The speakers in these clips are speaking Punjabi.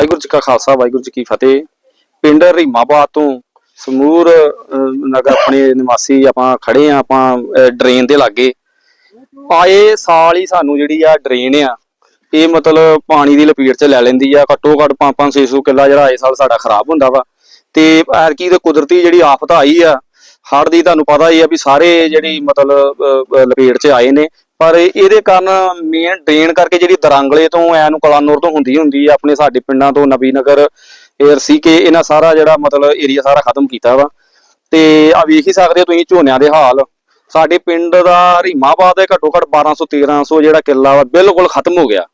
ਵਾਹਿਗੁਰੂ ਜੀ ਕਾ ਖਾਲਸਾ, ਵਾਹਿਗੁਰੂ ਜੀ ਕੀ ਫਤਿਹ। ਪਿੰਡ ਰੀਮਾਬਾਦ ਤੋਂ ਸਮੂਰ ਨਗਰ ਆਪਣੇ ਨਿਵਾਸੀ ਆਪਾਂ ਖੜੇ ਆ, ਆਪਾਂ ਡਰੇਨ ਦੇ ਲਾਗੇ। ਆਏ ਸਾਲ ਹੀ ਸਾਨੂੰ ਜਿਹੜੀ ਆ ਡਰੇਨ ਆ, ਇਹ ਮਤਲਬ ਪਾਣੀ ਦੀ ਲਪੇਟ 'ਚ ਲੈ ਲੈਂਦੀ ਆ। ਘੱਟੋ ਘੱਟ 5-5 600 ਕਿੱਲਾ ਜਿਹੜਾ ਆਏ ਸਾਲ ਸਾਡਾ ਖਰਾਬ ਹੁੰਦਾ ਵਾ। ਤੇ ਐਰਕੀ ਤੇ ਕੁਦਰਤੀ ਜਿਹੜੀ ਆਫਤ ਆਈ ਆ ਹੜ ਦੀ ਤੁਹਾਨੂੰ ਪਤਾ ਹੀ ਆ ਵੀ ਸਾਰੇ ਜਿਹੜੀ ਮਤਲਬ ਲਪੇਟ 'ਚ ਆਏ ਨੇ। ਪਰ ਇਹਦੇ ਕਾਰਨ ਮੇਨ ਡਰੇਨ ਕਰਕੇ ਜਿਹੜੀ ਦਰਾਂਗਲੇ ਤੋਂ ਐ ਨੂੰ ਕਲਾਨੌਰ ਤੋਂ ਹੁੰਦੀ ਹੁੰਦੀ ਆ, ਆਪਣੇ ਸਾਡੇ ਪਿੰਡਾਂ ਤੋਂ ਨਬੀ ਨਗਰ ਏਅਰ ਸੀ ਕੇ ਇਹਨਾਂ ਸਾਰਾ ਜਿਹੜਾ ਮਤਲਬ ਏਰੀਆ ਸਾਰਾ ਖਤਮ ਕੀਤਾ ਵਾ। ਤੇ ਆ ਵੇਖ ਹੀ ਸਕਦੇ ਹੋ ਤੁਸੀਂ ਝੋਨਿਆਂ ਦੇ ਹਾਲ। ਸਾਡੇ ਪਿੰਡ ਦਾ ਰੀਮਾਬਾਦ ਹੈ ਘੱਟੋ ਘੱਟ 1200 1300 ਜਿਹੜਾ ਕਿੱਲਾ ਵਾ, ਬਿਲਕੁਲ ਖਤਮ ਹੋ ਗਿਆ।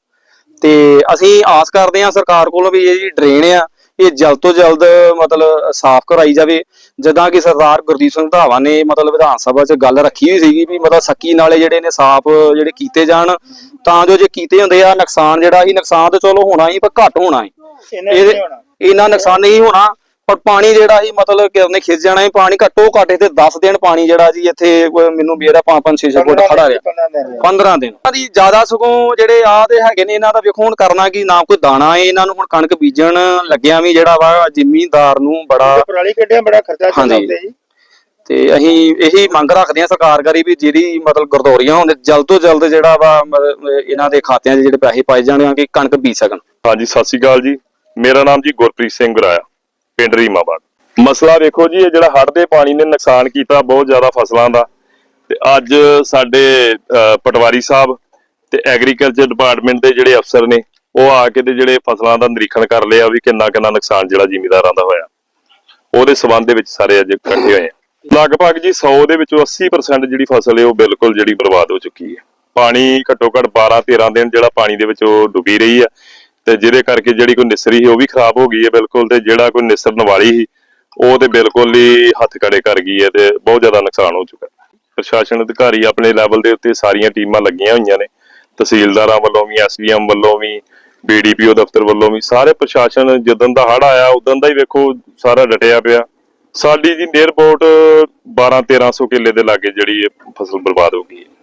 ਤੇ ਅਸੀਂ ਆਸ ਕਰਦੇ ਹਾਂ ਸਰਕਾਰ ਕੋਲੋਂ ਵੀ ਇਹ ਜਿਹੜੀ ਡਰੇਨ ਆ। ਇਹ ਜਲਦ ਤੋਂ ਜਲਦ ਮਤਲਬ ਸਾਫ਼ ਕਰਾਈ ਜਾਵੇ। ਜਦਾਂ ਕਿ ਸਰਦਾਰ ਗੁਰਦੀਪ ਸਿੰਘ ਧਾਵਾ ਨੇ ਮਤਲਬ ਵਿਧਾਨ ਸਭਾ 'ਚ ਗੱਲ ਰੱਖੀ ਹੋਈ ਸੀਗੀ ਵੀ ਮਤਲਬ ਸੱਕੀ ਨਾਲੇ ਜਿਹੜੇ ਨੇ ਸਾਫ਼ ਜਿਹੜੇ ਕੀਤੇ ਜਾਣ ਤਾਂ ਜੋ ਜੇ ਕੀਤੇ ਹੁੰਦੇ ਆ ਨੁਕਸਾਨ ਜਿਹੜਾ ਹੀ ਨੁਕਸਾਨ ਤੇ ਚਲੋ ਹੋਣਾ ਹੀ ਪਰ ਘੱਟ ਹੋਣਾ ਹੀ। ਇਹਦੇ ਇੰਨਾ ਨੁਕਸਾਨ ਨਹੀਂ ਹੋਣਾ। ਪਰ ਪਾਣੀ ਜਿਹੜਾ ਹੀ ਮਤਲਬ ਕਿ ਉਹਨੇ ਖਿੱਚ ਜਾਣਾ ਹੀ ਪਾਣੀ ਘੱਟੋ ਘੱਟ ਇੱਥੇ 10 ਦਿਨ ਪਾਣੀ ਜਿਹੜਾ ਜੀ ਇੱਥੇ ਮੈਨੂੰ ਮੇਰਾ 5-5 6 ਫੁੱਟ ਖੜਾ ਰਿਹਾ। 15 ਦਿਨ ਇਹਨਾਂ ਦੀ ਜ਼ਿਆਦਾ ਸਗੋਂ ਜਿਹੜੇ ਆ ਦੇ ਹੈਗੇ ਨੇ ਇਹਨਾਂ ਦਾ ਵੇਖੋ ਹੁਣ ਕਰਨਾ ਕੀ ਨਾ ਕੋਈ ਦਾਣਾ ਏ ਇਹਨਾਂ ਨੂੰ ਹੁਣ ਕਣਕ ਬੀਜਣ ਲੱਗਿਆ ਵੀ ਜਿਹੜਾ ਵਾ ਜ਼ਿਮੀਂਦਾਰ ਨੂੰ ਬੜਾ ਪਰਾਲੀ ਕੱਢਿਆ ਬੜਾ ਖਰਚਾ। ਚੱਲਦਾ ਜੀ। ਤੇ ਅਸੀਂ ਇਹੀ ਮੰਗ ਰੱਖਦੇ ਹਾਂ ਸਰਕਾਰ ਕਰੀ ਵੀ ਜਿਹੜੀ ਮਤਲਬ ਗਰਦੌਰੀਆਂ ਹੁੰਦੇ ਜਲਦ ਤੋਂ ਜਲਦ ਜਿਹੜਾ ਵਾ ਮਤਲਬ ਇਹਨਾਂ ਦੇ ਖਾਤਿਆਂ 'ਚ ਜਿਹੜੇ ਪੈਸੇ ਪਾਏ ਜਾਣ ਕਿ ਕਣਕ ਬੀਜ ਸਕਣ। ਹਾਂਜੀ ਸਤਿ ਸ਼੍ਰੀ ਅਕਾਲ ਜੀ। ਮੇਰਾ ਨਾਮ ਜੀ ਗੁਰਪ੍ਰੀਤ ਸਿੰਘ ਗੁਰਾਇਆ। ਪਿੰਡ ਰੀਮਾਬਾਦ। ਮਸਲਾ ਵੇਖੋ ਜੀ, ਇਹ ਜਿਹੜਾ ਹੜ੍ਹ ਦੇ ਪਾਣੀ ਨੇ ਨੁਕਸਾਨ ਕੀਤਾ ਬਹੁਤ ਜ਼ਿਆਦਾ ਫਸਲਾਂ ਦਾ। ਤੇ ਅੱਜ ਸਾਡੇ ਪਟਵਾਰੀ ਸਾਹਿਬ ਤੇ ਐਗਰੀਕਲਚਰ ਡਿਪਾਰਟਮੈਂਟ ਦੇ ਜਿਹੜੇ ਅਫਸਰ ਨੇ, ਉਹ ਆ ਕੇ ਤੇ ਜਿਹੜੇ ਫਸਲਾਂ ਦਾ ਨਿਰੀਖਣ ਕਰ ਲਿਆ ਵੀ ਕਿੰਨਾ ਕਿੰਨਾ ਨੁਕਸਾਨ ਜਿਹੜਾ ਜ਼ਿਮੀਦਾਰਾਂ ਦਾ ਹੋਇਆ। ਉਹਦੇ ਸਬੰਧ ਦੇ ਵਿੱਚ ਸਾਰੇ ਅੱਜ ਇਕੱਠੇ ਹੋਏ ਆ। ਲਗਭਗ ਜੀ 100 ਦੇ ਵਿੱਚੋਂ 80% ਜਿਹੜੀ ਫਸਲ ਹੈ, ਉਹ ਬਿਲਕੁਲ ਜਿਹੜੀ ਬਰਬਾਦ ਹੋ ਚੁੱਕੀ ਹੈ। ਪਾਣੀ ਘੱਟੋ ਘੱਟ 12 13 ਦਿਨ ਜਿਹੜਾ ਪਾਣੀ ਦੇ ਵਿੱਚ ਉਹ ਡੁੱਬੀ ਰਹੀ ਆ ਤੇ ਜਿਹਦੇ ਕਰਕੇ ਜਿਹੜੀ ਕੋਈ ਨਿਸਰੀ ਸੀ ਉਹ ਵੀ ਖਰਾਬ ਹੋ ਗਈ ਹੈ ਬਿਲਕੁਲ ਤੇ ਜਿਹੜਾ ਕੋਈ ਨਿਸਰਨ ਵਾਲੀ ਸੀ, ਉਹ ਤੇ ਬਿਲਕੁਲ ਹੀ ਹੱਥ ਕੜੇ ਕਰ ਗਈ ਹੈ ਤੇ ਬਹੁਤ ਜ਼ਿਆਦਾ ਨੁਕਸਾਨ ਹੋ ਚੁੱਕਾ ਪ੍ਰਸ਼ਾਸਨ ਅਧਿਕਾਰੀ ਆਪਣੇ ਲੈਵਲ ਦੇ ਉੱਤੇ ਸਾਰੀਆਂ ਟੀਮਾਂ ਲੱਗੀਆਂ ਹੋਈਆਂ ਨੇ, ਤਹਿਸੀਲਦਾਰਾਂ ਵੱਲੋਂ ਵੀ, ਐਸਡੀਐਮ ਵੱਲੋਂ ਵੀ ਬੀਡੀਪੀਓ ਦਫ਼ਤਰ ਵੱਲੋਂ ਵੀ, ਸਾਰੇ ਪ੍ਰਸ਼ਾਸਨ ਜਦੋਂ ਦਾ ਹੜ ਆਇਆ, ਉਦੋਂ ਦਾ ਹੀ ਵੇਖੋ ਸਾਰਾ ਡਟਿਆ ਪਿਆ। ਸਾਡੀ ਜੀ ਨੀਅਰ ਅਬਾਊਟ 12 1300 ਕਿੱਲੇ ਦੇ ਲਾਗੇ ਜਿਹੜੀ ਫਸਲ ਬਰਬਾਦ ਹੋ ਗਈ ਹੈ।